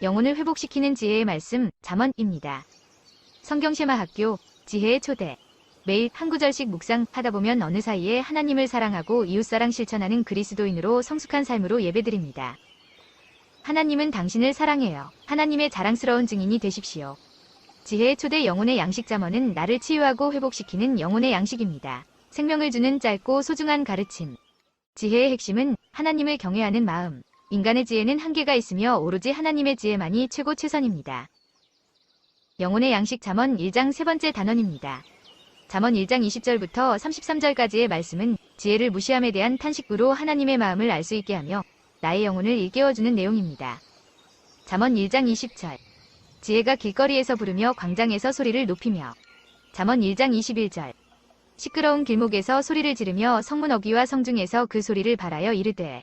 영혼을 회복시키는 지혜의 말씀 잠언입니다. 성경쉐마 학교 지혜의 초대 매일 한 구절씩 묵상하다 보면 어느 사이에 하나님을 사랑하고 이웃사랑 실천하는 그리스도인으로 성숙한 삶으로 예배드립니다. 하나님은 당신을 사랑해요. 하나님의 자랑스러운 증인이 되십시오. 지혜의 초대 영혼의 양식 잠언은 나를 치유하고 회복시키는 영혼의 양식입니다. 생명을 주는 짧고 소중한 가르침. 지혜의 핵심은 하나님을 경외하는 마음. 인간의 지혜는 한계가 있으며 오로지 하나님의 지혜만이 최고 최선입니다. 영혼의 양식 잠언 1장 세 번째 단원입니다. 잠언 1장 20절부터 33절까지의 말씀은 지혜를 무시함에 대한 탄식구로 하나님의 마음을 알 수 있게 하며 나의 영혼을 일깨워주는 내용입니다. 잠언 1장 20절 지혜가 길거리에서 부르며 광장에서 소리를 높이며 잠언 1장 21절 시끄러운 길목에서 소리를 지르며 성문 어귀와 성중에서 그 소리를 발하여 이르되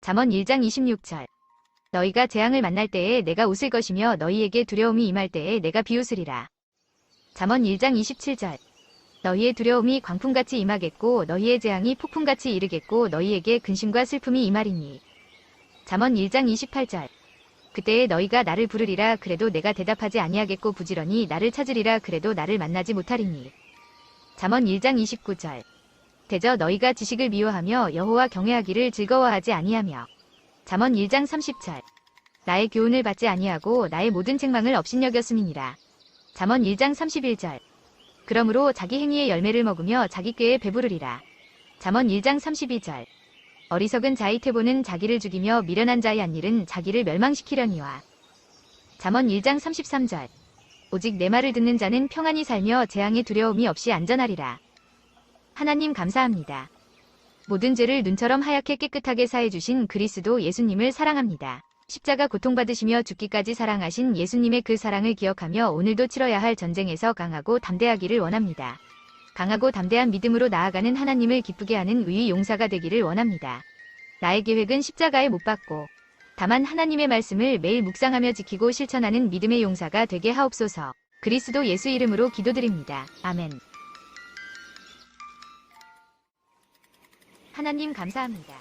잠언 1장 26절. 너희가 재앙을 만날 때에 내가 웃을 것이며 너희에게 두려움이 임할 때에 내가 비웃으리라. 잠언 1장 27절. 너희의 두려움이 광풍같이 임하겠고 너희의 재앙이 폭풍같이 이르겠고 너희에게 근심과 슬픔이 임하리니. 잠언 1장 28절. 그때에 너희가 나를 부르리라 그래도 내가 대답하지 아니하겠고 부지런히 나를 찾으리라 그래도 나를 만나지 못하리니. 잠언 1장 29절 대저 너희가 지식을 미워하며 여호와 경외하기를 즐거워하지 아니하며. 잠언 1장 30절. 나의 교훈을 받지 아니하고 나의 모든 책망을 업신여겼음이니라. 잠언 1장 31절. 그러므로 자기 행위의 열매를 먹으며 자기 꾀에 배부르리라. 잠언 1장 32절. 어리석은 자의 태보는 자기를 죽이며 미련한 자의 안일은 자기를 멸망시키려니와. 잠언 1장 33절. 오직 내 말을 듣는 자는 평안히 살며 재앙의 두려움이 없이 안전하리라 하나님 감사합니다. 모든 죄를 눈처럼 하얗게 깨끗하게 사해주신 그리스도 예수님을 사랑합니다. 십자가 고통받으시며 죽기까지 사랑하신 예수님의 그 사랑을 기억하며 오늘도 치러야 할 전쟁에서 강하고 담대하기를 원합니다. 강하고 담대한 믿음으로 나아가는 하나님을 기쁘게 하는 의의 용사가 되기를 원합니다. 나의 계획은 십자가에 못 박고 다만 하나님의 말씀을 매일 묵상하며 지키고 실천하는 믿음의 용사가 되게 하옵소서. 그리스도 예수 이름으로 기도드립니다. 아멘. 하나님 감사합니다.